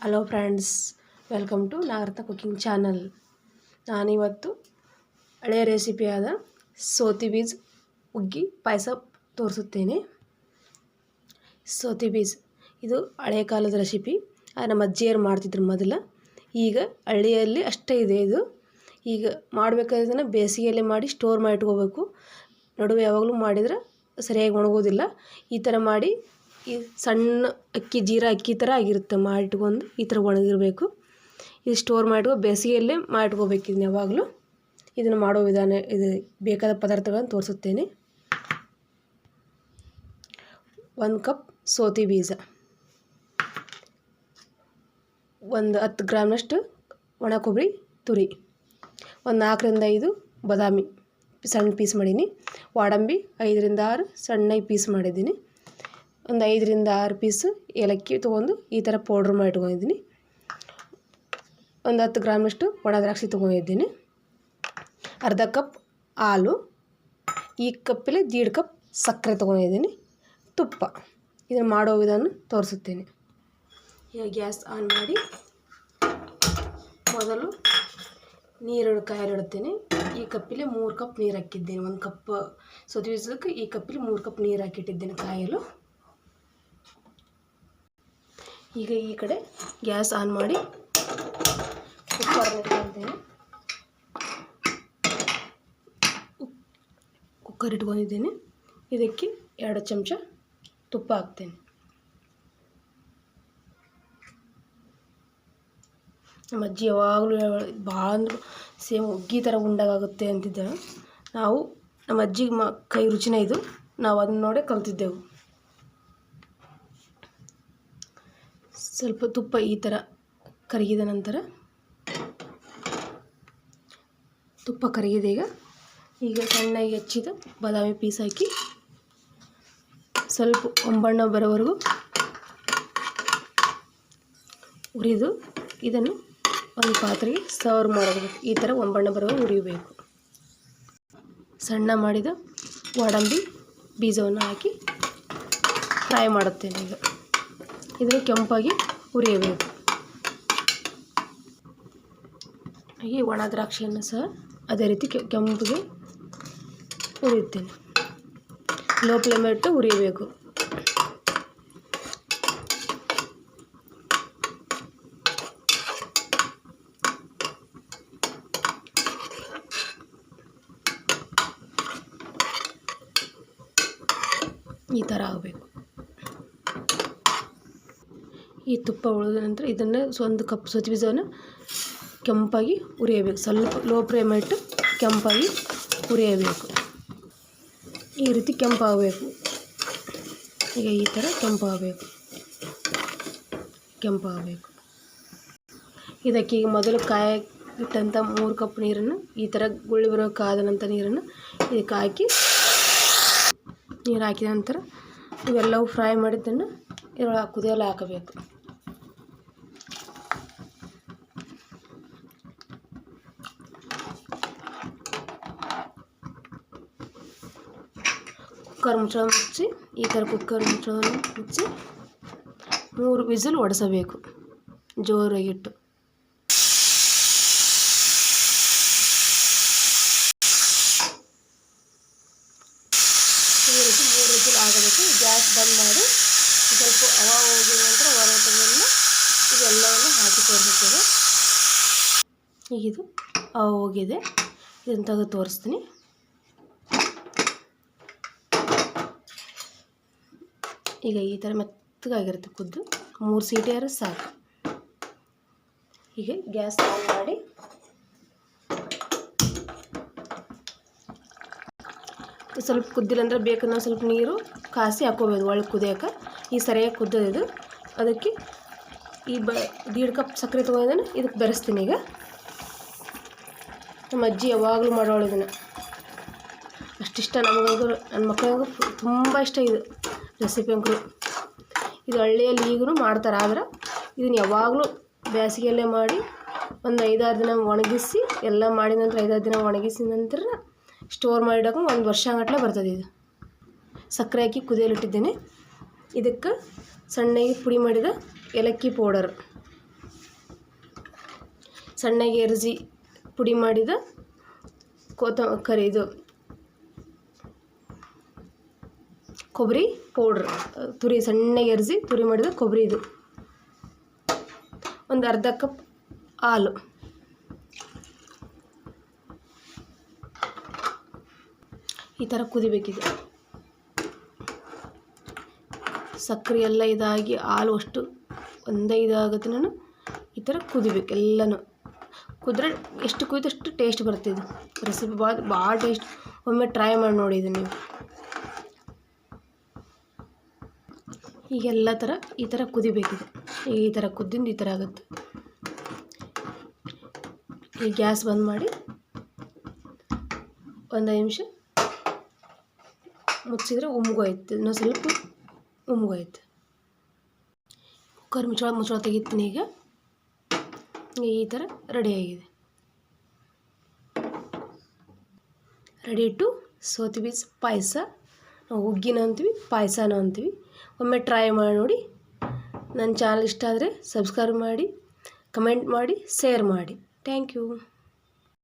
Hello friends welcome to Nagaratna cooking channel ನಾನಿವತ್ತು ಹಳೆಯ ರೆಸಿಪಿಯಾದ ಸೋತಿ ಬೀಜ್ ಉಗ್ಗಿ ಪಾಯಸ ತೋರಿಸುತ್ತೇನೆ. ಸೋತಿ ಬೀಜ್, ಇದು ಹಳೆಯ ಕಾಲದ ರೆಸಿಪಿ ನಮ್ಮ ಅಜ್ಜಿಯರು ಮಾಡ್ತಿದ್ರು ಮೊದಲು. ಈಗ ಹಳ್ಳಿಯಲ್ಲಿ ಅಷ್ಟೇ ಇದೆ ಇದು. ಈಗ ಮಾಡಬೇಕಾದ್ರೆ ಬೇಸಿಗೆಯಲ್ಲಿ ಮಾಡಿ ಸ್ಟೋರ್ ಮಾಡಿ ಇಟ್ಕೋಬೇಕು. ನಡುವೆ ಯಾವಾಗಲೂ ಮಾಡಿದ್ರೆ ಸರಿಯಾಗಿ ಒಣಗೋದಿಲ್ಲ. ಈ ಥರ ಮಾಡಿ ಈ ಸಣ್ಣ ಅಕ್ಕಿ, ಜೀರಾ ಅಕ್ಕಿ ಥರ ಆಗಿರುತ್ತೆ ಮಾಡಿಟ್ಕೊಂಡು ಈ ಥರ ಒಣಗಿರಬೇಕು. ಇದು ಸ್ಟೋರ್ ಮಾಡಿ ಬೇಸಿಗೆಯಲ್ಲೇ ಮಾಡಿಟ್ಕೋಬೇಕು ಇದನ್ನ ಯಾವಾಗಲೂ. ಇದನ್ನು ಮಾಡೋ ವಿಧಾನ, ಇದು ಬೇಕಾದ ಪದಾರ್ಥಗಳನ್ನು ತೋರಿಸುತ್ತೇನೆ. ಒಂದು ಕಪ್ ಸೋತಿ ಬೀಜ. ಒಂದು ಹತ್ತು ಗ್ರಾಮ್ನಷ್ಟು ಒಣ ಕೊಬ್ಬರಿ, ತುರಿ. ಒಂದು ನಾಲ್ಕರಿಂದ ಐದು ಬಾದಾಮಿ, ಸಣ್ಣ ಪೀಸ್ ಮಾಡೀನಿ. ವಾಡಂಬಿ ಐದರಿಂದ ಆರು ಸಣ್ಣಗೆ ಪೀಸ್ ಮಾಡಿದ್ದೀನಿ. ಒಂದು ಐದರಿಂದ ಆರು ಪೀಸು ಏಲಕ್ಕಿ ತೊಗೊಂಡು ಈ ಥರ ಪೌಡ್ರ್ ಮಾಡಿಟ್ಕೊಂಡಿದ್ದೀನಿ ಒಂದು ಹತ್ತು ಗ್ರಾಮಷ್ಟು ಒಣ ದ್ರಾಕ್ಷಿ ತೊಗೊಂಡಿದ್ದೀನಿ. ಅರ್ಧ ಕಪ್ ಹಾಲು, ಈ ಕಪ್ಪಲ್ಲಿ ದೀಡ್ ಕಪ್ ಸಕ್ಕರೆ ತೊಗೊಂಡಿದ್ದೀನಿ. ತುಪ್ಪ, ಇದನ್ನು ಮಾಡೋ ವಿಧಾನ ತೋರಿಸುತ್ತೇನೆ. ಈಗ ಗ್ಯಾಸ್ ಆನ್ ಮಾಡಿ ಮೊದಲು ನೀರು ಕಾಯಿಡ್ತೀನಿ ಈ ಕಪ್ಪಿಲೆ ಮೂರು ಕಪ್ ನೀರು ಹಾಕಿದ್ದೀನಿ. ಒಂದು ಕಪ್ ಸೌದೆ ಈ ಕಪ್ಪಲ್ಲಿ ಮೂರು ಕಪ್ ನೀರು ಹಾಕಿಟ್ಟಿದ್ದೀನಿ ಕಾಯಲು. ಈಗ ಈ ಕಡೆ ಗ್ಯಾಸ್ ಆನ್ ಮಾಡಿ ಕುಕ್ಕರ್ನ ಇಟ್ಕೊಂಡಿದ್ದೇನೆ ಕುಕ್ಕರ್ ಇಟ್ಕೊಂಡಿದ್ದೇನೆ. ಇದಕ್ಕೆ ಎರಡು ಚಮಚ ತುಪ್ಪ ಹಾಕ್ತೇನೆ. ನಮ್ಮ ಅಜ್ಜಿ ಯಾವಾಗಲೂ ಭಾಳ ಅಂದ್ರೆ ಸೇಮ್ ಹುಗ್ಗಿ ಥರ ಉಂಡಾಗುತ್ತೆ ಅಂತಿದ್ದಳು. ನಾವು ನಮ್ಮ ಅಜ್ಜಿಗೆ ಮ, ಕೈ ರುಚಿನೇ ಇದು. ನಾವು ಅದನ್ನ ನೋಡೇ ಕಲ್ತಿದ್ದೆವು. ಸ್ವಲ್ಪ ತುಪ್ಪ ಈ ಥರ ಕರಗಿದ ನಂತರ ತುಪ್ಪ ಕರಗಿದೆ ಈಗ ಈಗ ಸಣ್ಣಗೆ ಹೆಚ್ಚಿದ ಬಾದಾಮಿ ಪೀಸ್ ಹಾಕಿ ಸ್ವಲ್ಪ ಒಂಬಣ್ಣ ಬರೋವರೆಗೂ ಹುರಿದು ಇದನ್ನು ಒಂದು ಪಾತ್ರೆಗೆ ಸರ್ವ್ ಮಾಡಬೇಕು ಈ ಥರ ಒಂಬಣ್ಣ ಬರೋವರೆಗೂ ಹುರಿಯಬೇಕು ಸಣ್ಣ ಮಾಡಿದ ಗೋಡಂಬಿ ಬೀಜವನ್ನು ಹಾಕಿ ಫ್ರೈ ಮಾಡುತ್ತೇನೆ ಈಗ. ಇದನ್ನು ಕೆಂಪಾಗಿ ಹುರಿಯಬೇಕು. ಹಾಗೆ ಒಣ ದ್ರಾಕ್ಷಿಯನ್ನು ಸಹ ಅದೇ ರೀತಿ ಕೆಂಪಿಗೆ ಹುರಿಯುತ್ತೇನೆ. ಲೋ ಫ್ಲೇಮ್ ಇಟ್ಟು ಹುರಿಯಬೇಕು. ಈ ಥರ ಆಗಬೇಕು. ಈ ತುಪ್ಪ ಉಳಿದ ನಂತರ ಇದನ್ನು ಒಂದು ಕಪ್ ಸಜ್ಜಿ ಬೀಜವನ್ನು ಕೆಂಪಾಗಿ ಉರಿಯಬೇಕು ಸ್ವಲ್ಪ ಲೋ ಫ್ಲೇಮ್ ಇಟ್ಟು ಕೆಂಪಾಗಿ ಉರಿಯಬೇಕು ಈ ರೀತಿ ಕೆಂಪಾಗಬೇಕು. ಈಗ ಈ ಥರ ಕೆಂಪಾಗಬೇಕು. ಕೆಂಪಾಗಬೇಕು. ಇದಕ್ಕೆ ಈಗ ಮೊದಲು ಕಾಯ ಇಟ್ಟಂಥ ಮೂರು ಕಪ್ ನೀರನ್ನು, ಈ ಥರ ಗುಳ್ಳಿ ಬರೋ ಕಾದಂಥ ನೀರನ್ನು ಇದಕ್ಕೆ ಹಾಕಿ, ನೀರು ಹಾಕಿದ ನಂತರ ಇವೆಲ್ಲವೂ ಫ್ರೈ ಮಾಡಿದ್ದನ್ನು ಇದರೊಳಗೆ ಕುದಿಯಲು ಹಾಕಬೇಕು. ಕುಕ್ಕರ್ ಮುಚ್ಚಳ ಮುಚ್ಚಿ, ಈ ಥರ ಕುಕ್ಕರ್ ಮುಚ್ಚಳವನ್ನು ಮುಚ್ಚಿ ಮೂರು ವಿಸಿಲ್ ಒಡಿಸಬೇಕು ಜೋರಾಗಿಟ್ಟು ಈ ರೀತಿ ಮೂರು ವಿಸಿಲ್ ಆಗಬೇಕು. ಗ್ಯಾಸ್ ಬಂದ್ ಮಾಡಿ ಸ್ವಲ್ಪ ಅವಾಗ ಹೋಗಿದ ನಂತರ ಹೊರ ತೆಗೆದು ಇದೆಲ್ಲವನ್ನು ಹಾಕಿ ತೋರಿಸುತ್ತೇವೆ ಈಗ ಇದು ಹವಾ ಹೋಗಿದೆ. ಇದನ್ನು ತೆಗೆದು ತೋರಿಸ್ತೀನಿ. ಈಗ ಈ ಥರ ಮೆತ್ತಗಾಗಿರುತ್ತೆ ಕುದ್ದು. ಮೂರು ಸೀಟಿಯಾರು ಸಾಕು. ಹೀಗೆ ಗ್ಯಾಸ್ ಆನ್ ಮಾಡಿ. ಸ್ವಲ್ಪ ಕುದ್ದಿಲ್ಲ ಅಂದರೆ ಬೇಕು ಸ್ವಲ್ಪ ನೀರು ಕಾಸಿ ಹಾಕೋಬೋದು ಒಳಗೆ ಕುದಿಯೋಕೆ. ಈ ಸರಿಯಾಗಿ ಕುದ್ದದಿದು ಅದಕ್ಕೆ ಈ ಬ ದೀಡ್ ಕಪ್ ಸಕ್ಕರೆ ತೊಗೊಂಡಿದ್ದಾನೆ, ಇದಕ್ಕೆ ಬೆರೆಸ್ತೀನಿ ಈಗ. ನಮ್ಮ ಅಜ್ಜಿ ಯಾವಾಗಲೂ ಮಾಡೋಳು ಇದನ್ನು. ಅಷ್ಟಿಷ್ಟ ನಮಗೂ ನನ್ನ ಮಕ್ಕಳಿಗೂ ತುಂಬ ಇಷ್ಟ ಇದು. ರೆಸಿಪಿ ಅಂಕರು ಇದು ಹಳ್ಳಿಯಲ್ಲಿ ಈಗಲೂ ಮಾಡ್ತಾರೆ, ಆದ್ರೆ ಇದನ್ನ ಯಾವಾಗಲೂ ಬೇಸಿಗೆಯಲ್ಲೇ ಮಾಡಿ ಒಂದು ಐದಾರು ದಿನ ಒಣಗಿಸಿ, ಎಲ್ಲ ಮಾಡಿದ ನಂತರ ಐದಾರು ದಿನ ಒಣಗಿಸಿದ ನಂತರ ಸ್ಟೋರ್ ಮಾಡಿಡೋಕೆ ಒಂದು ವರ್ಷ ಗಟ್ಟಲೆ ಬರ್ತದೆ ಇದು. ಸಕ್ಕರೆ ಹಾಕಿ ಕುದಿಯಲಿಟ್ಟಿದ್ದೇನೆ ಇದಕ್ಕೆ ಸಣ್ಣಗೆ ಪುಡಿ ಮಾಡಿದ ಏಲಕ್ಕಿ ಪೌಡರ್ ಸಣ್ಣಗೆ ಎರ್ಜಿ ಪುಡಿ ಮಾಡಿದ ಕೊತ್ತ ಕರಿ ಇದು ಕೊಬ್ಬರಿ ಪೌಡ್ರ್ ತುರಿ ಸಣ್ಣಗೆ ಎರ್ಜಿ ತುರಿ ಮಾಡಿದ ಕೊಬ್ಬರಿ ಇದು. ಒಂದು ಅರ್ಧ ಕಪ್ ಹಾಲು. ಈ ಥರ ಕುದಿಬೇಕಿದೆ. ಸಕ್ಕರೆ ಎಲ್ಲ ಇದಾಗಿ ಹಾಲು ಅಷ್ಟು ಒಂದೇ ಇದಾಗುತ್ತೆ ನಾನು, ಈ ಥರ ಕುದಿಬೇಕು ಎಲ್ಲನೂ. ಕುದ್ರೆ ಎಷ್ಟು ಕುಯ್ದಷ್ಟು ಟೇಸ್ಟ್ ಬರುತ್ತೆ ಇದು. ರೆಸಿಪಿ ಭಾಳ ಭಾಳ ಟೇಸ್ಟ್. ಒಮ್ಮೆ ಟ್ರೈ ಮಾಡಿ ನೋಡಿ ನೀವು. ಈಗ ಎಲ್ಲ ಥರ ಈ ಥರ ಕುದಿಬೇಕಿದೆ. ಈ ಥರ ಕುದ್ದಿಂದ ಈ ಥರ ಆಗುತ್ತೆ. ಈ ಗ್ಯಾಸ್ ಬಂದ್ ಮಾಡಿ ಒಂದು ನಿಮಿಷ ಮುಚ್ಚಿದ್ರೆ ಉಮ್ಗೋಯ್ತು ಇನ್ನೊಂದು ಸ್ವಲ್ಪ ಉಮ್ಗೋಯ್ತು ಕುಕ್ಕರ್ ಮುಚ್ಚಳ ಮುಚ್ಚಳ ತೆಗಿತೀನಿ ಈಗ. ಈ ಥರ ರೆಡಿಯಾಗಿದೆ ರೆಡಿ ಟು ಸೋತಿ ಬೀಜ ಪಾಯಸ. ನಾವು ಹುಗ್ಗಿನ ಅಂತೀವಿ, ಪಾಯಸನ ಅಂತೀವಿ. ಒಮ್ಮೆ ಟ್ರೈ ಮಾಡಿ ನೋಡಿ. ನನ್ನ ಚಾನಲ್ ಇಷ್ಟ ಆದರೆ ಸಬ್ಸ್ಕ್ರೈಬ್ ಮಾಡಿ ಕಮೆಂಟ್ ಮಾಡಿ ಶೇರ್ ಮಾಡಿ. Thank you